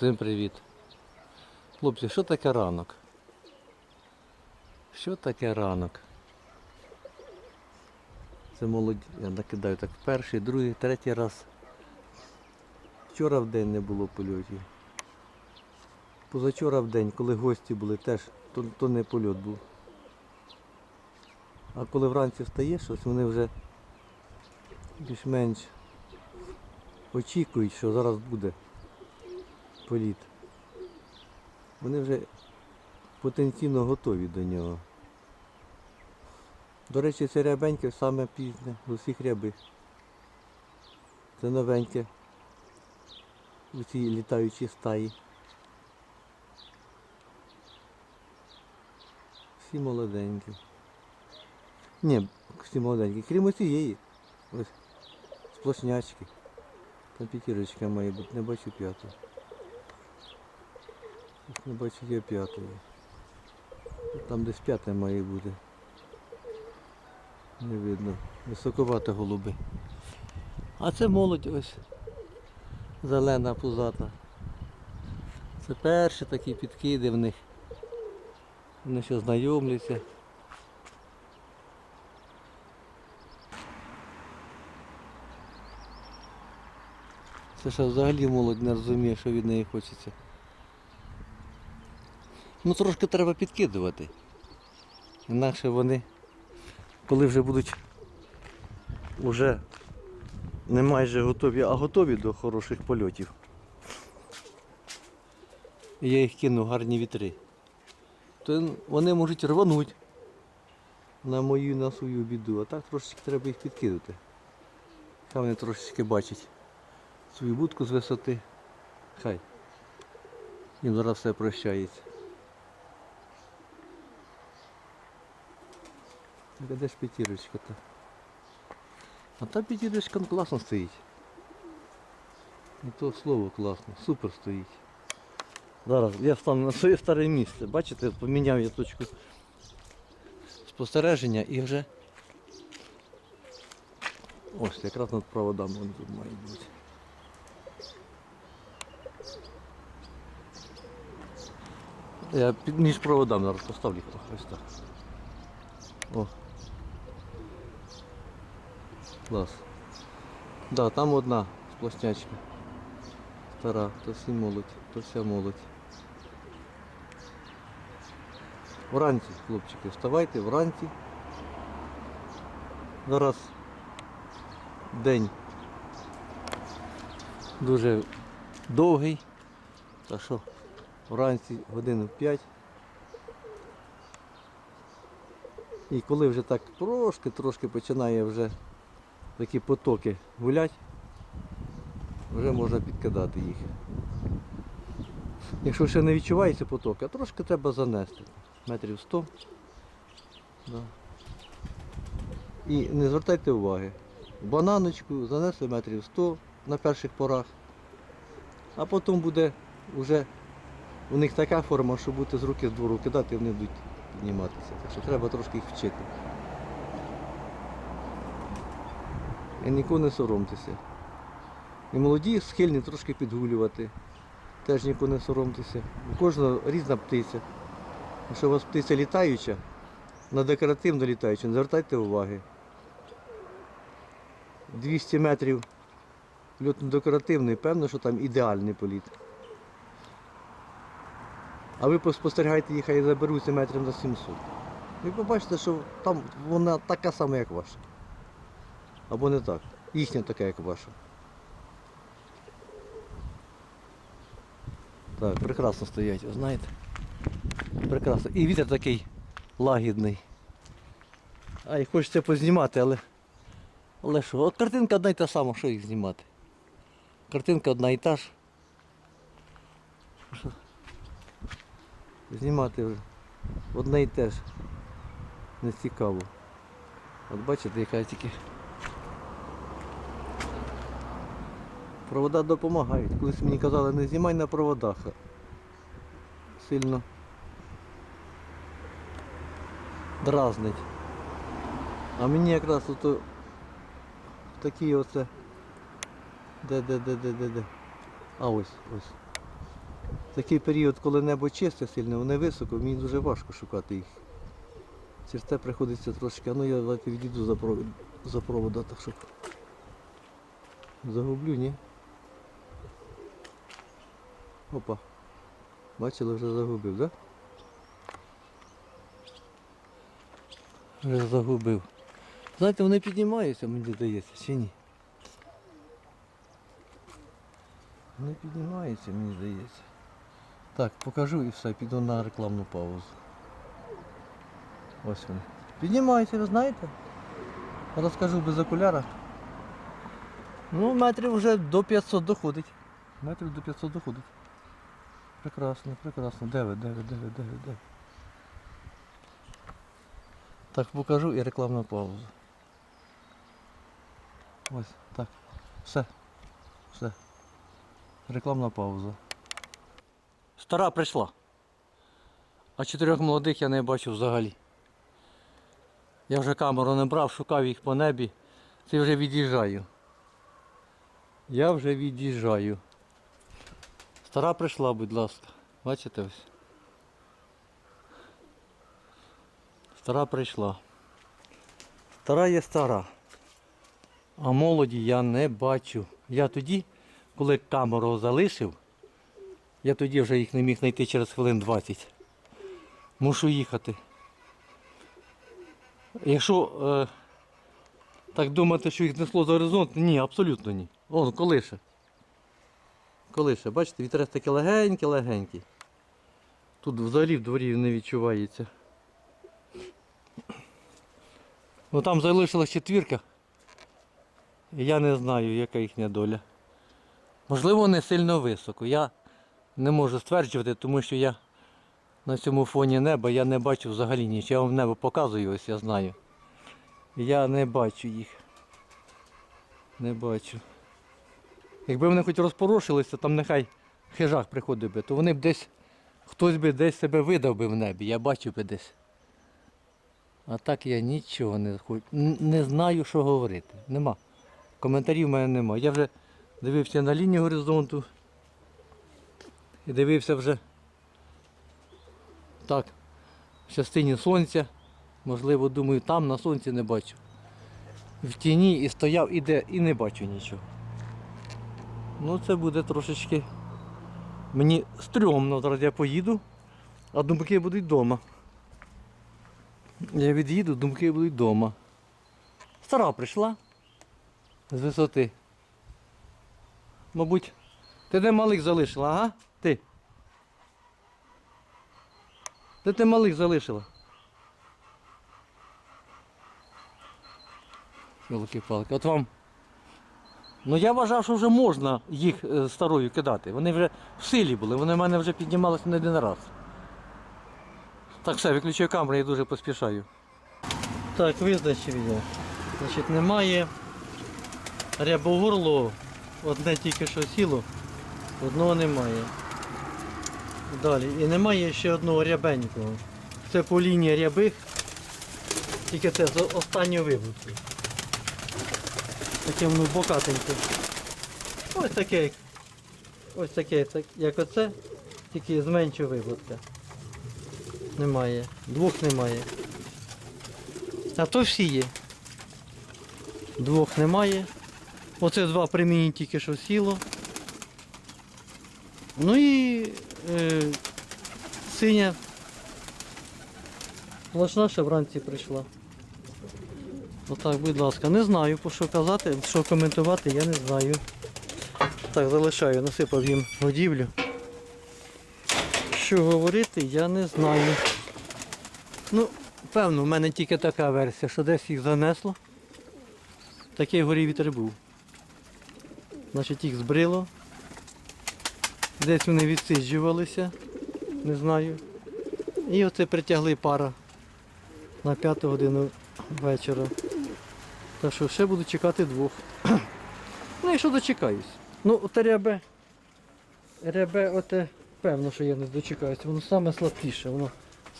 Всім привіт. Хлопці, що таке ранок? Що таке ранок? Це молодь, я накидаю так перший, другий, третій раз. Вчора в день не було польотів. Позавчора в день, коли гості були, теж то, то не польот був. А коли вранці встаєш, ось вони вже більш-менш очікують, що зараз буде політ. Вони вже потенційно готові до нього. До речі, це рябеньке саме пізне з усіх рябих. Це новеньке у цій літаючій стаї. Всі молоденькі. Ні, всі молоденькі. Крім оцієї. Ось сплошнячки. Там п'ятірочка має бути, не бачу п'яту. Ось Не бачу є п'ятої. Там десь п'яте має бути. Не видно. Високовато голуби. А це молодь ось. Зелена пузата. Це перші такі підкиди в них. Вони ще знайомляться. Це ще взагалі молодь не розуміє, що від неї хочеться. Ну трошки треба підкидувати. Інакше вони, коли вже будуть вже не майже готові, а готові до хороших польотів. І я їх кину гарні вітри. То вони можуть рвануть на мою і на свою біду, а так трошечки треба їх підкидати. Хай вони трошечки бачать свою будку з висоти. Хай. Їм зараз все прощається. Так, а де ж п'ятірочка-то? А та п'ятірочка ну, класно стоїть. Не то слово класно, супер стоїть. Зараз я стану на своє старе місце. Бачите, поміняв я точку спостереження і вже ось якраз над проводами вони тут мають бути. Я під між проводами зараз поставлю їх ось так. О. Клас. Да, там одна сплошнячка. Стара, то всі молодь, то вся молодь. Вранці, хлопчики, вставайте вранці. Зараз день дуже довгий. Так що вранці годину 5. І коли вже так трошки-трошки починає вже такі потоки гулять, вже можна підкидати їх. Якщо ще не відчувається потоки, трошки треба занести. Метрів 100. Да. І не звертайте уваги. Бананочку занесли метрів 100 на перших порах, а потім буде вже у них така форма, що будете з руки з двору кидати, вони будуть підніматися. Так що треба трошки їх вчити. І нікого не соромтеся. І молоді схильні трошки підгулювати. Теж нікого не соромтеся. У кожного різна птиця. Якщо у вас птиця літаюча, на декоративно літаюча, не звертайте уваги. 200 метрів льотно-декоративний, певно, що там ідеальний політ. А ви спостерігаєте їх, хай заберуться метрів на 700. Ви побачите, що там вона така сама, як ваша. Або не так. Їхня така, як ваша. Так, прекрасно стоять, знаєте. Прекрасно. І вітер такий лагідний. Ай, хочеться познімати, але... Але що? От картинка одна й та сама, що їх знімати. Картинка одна і та ж. Знімати вже одне і те ж. Не цікаво. От бачите, яка тільки. Провода допомагають. Колись мені казали, не знімай на проводах. Сильно дразнить. А мені якраз ото такі оце. Де, де, де, де, де, де. А ось, ось. Такий період, коли небо чисте сильно, вони високо, мені дуже важко шукати їх. Через те приходиться трошки, а ну я відійду за провод, провода, так щоб загублю, ні? Опа. Бачили, вже загубив, так? Да? Вже загубив. Знаєте, вони піднімаються, мені здається, чи ні? Вони піднімаються, мені здається. Так, покажу і все, піду на рекламну паузу. Ось вони. Піднімаються, ви знаєте? Розкажу без окуляра. Ну, метрів вже до 500 доходить. Метрів до 500 доходить. Прекрасно, прекрасно. Де ви, де ви, де ви, де ви, де ви? Так, покажу і рекламна пауза. Ось, так. Все. Все. Рекламна пауза. Стара прийшла. А чотирьох молодих я не бачу взагалі. Я вже камеру не брав, шукав їх по небі. Це вже від'їжджаю. Я вже від'їжджаю. Стара прийшла, будь ласка. Бачите ось? Стара прийшла. Стара є стара. А молоді я не бачу. Я тоді, коли камеру залишив, я тоді вже їх не міг знайти через хвилин 20. Мушу їхати. Якщо е, так думати, що їх несло за горизонт, ні, абсолютно ні. Вон, колише. Колише, бачите, вітерець такий легенький, легенький. Тут взагалі в дворі не відчувається. Ну там залишилась четвірка. Я не знаю, яка їхня доля. Можливо, не сильно високо. Я не можу стверджувати, тому що я на цьому фоні неба я не бачу взагалі нічого. Я вам небо показую, ось я знаю. Я не бачу їх. Не бачу. Якби вони хоч розпорошилися, там нехай хижак приходив би, то вони б десь, хтось би десь себе видав би в небі, я бачив би десь. А так я нічого не хочу. Не знаю, що говорити. Нема. Коментарів в мене нема. Я вже дивився на лінію горизонту. І дивився вже так, в частині сонця. Можливо, думаю, там на сонці не бачу. В тіні і стояв, і де, і не бачу нічого. Ну це буде трошечки. Мені стрьомно, зараз я поїду, а думки будуть вдома. Я від'їду, думки будуть вдома. Стара прийшла з висоти. Мабуть, ти де малих залишила, ага? Ти? Де ти малих залишила? Йолки-палки, от вам. Ну я вважав, що вже можна їх е, старою кидати. Вони вже в силі були, вони в мене вже піднімалися не один раз. Так, все, виключаю камеру, я дуже поспішаю. Так, визначив я. Значить, немає рябогорло, одне тільки що сіло, одного немає. Далі. І немає ще одного рябенького. Це по лінії рябих, тільки це з останньої вибутки. Таке воно бокатеньке. Ось таке, ось таке, так- як оце, тільки з меншої. Немає. Двох немає. А то всі є. Двох немає. Оце два примінні тільки що сіло. Ну і е, синя сплошна ще вранці прийшла. Отак, будь ласка, не знаю, по що казати, що коментувати, я не знаю. Так, залишаю, насипав їм годівлю. Що говорити, я не знаю. Ну, певно, в мене тільки така версія, що десь їх занесло. Такий горі вітер був. Значить їх збрило. Десь вони відсиджувалися, не знаю. І оце притягли пара на п'яту годину вечора. Так що ще буду чекати двох. Ну, якщо дочекаюсь. Ну, оте рябе. Рябе, оте, певно, що я не дочекаюся. Воно саме слабкіше, воно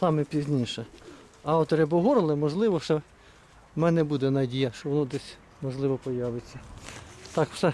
саме пізніше. А от рябогорле, можливо, ще в мене буде надія, що воно десь можливо появиться. Так, все.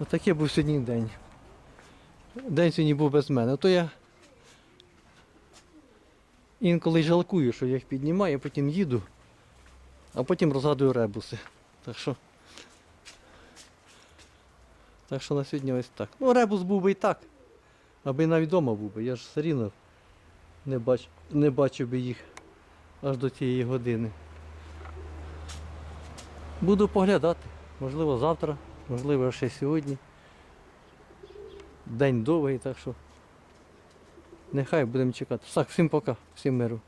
Отакий був сьогодні день. день сьогодні був без мене. То я інколи жалкую, що я їх піднімаю, потім їду, а потім розгадую ребуси. Так що. Так що на сьогодні ось так. Ну, ребус був би і так. Аби навіть вдома був би. Я ж все рівно не, бач, не бачив би їх аж до тієї години. Буду поглядати. Можливо, завтра, можливо, ще сьогодні. День довгий, так що. Нехай будемо чекати. Так, всім пока, всім миру.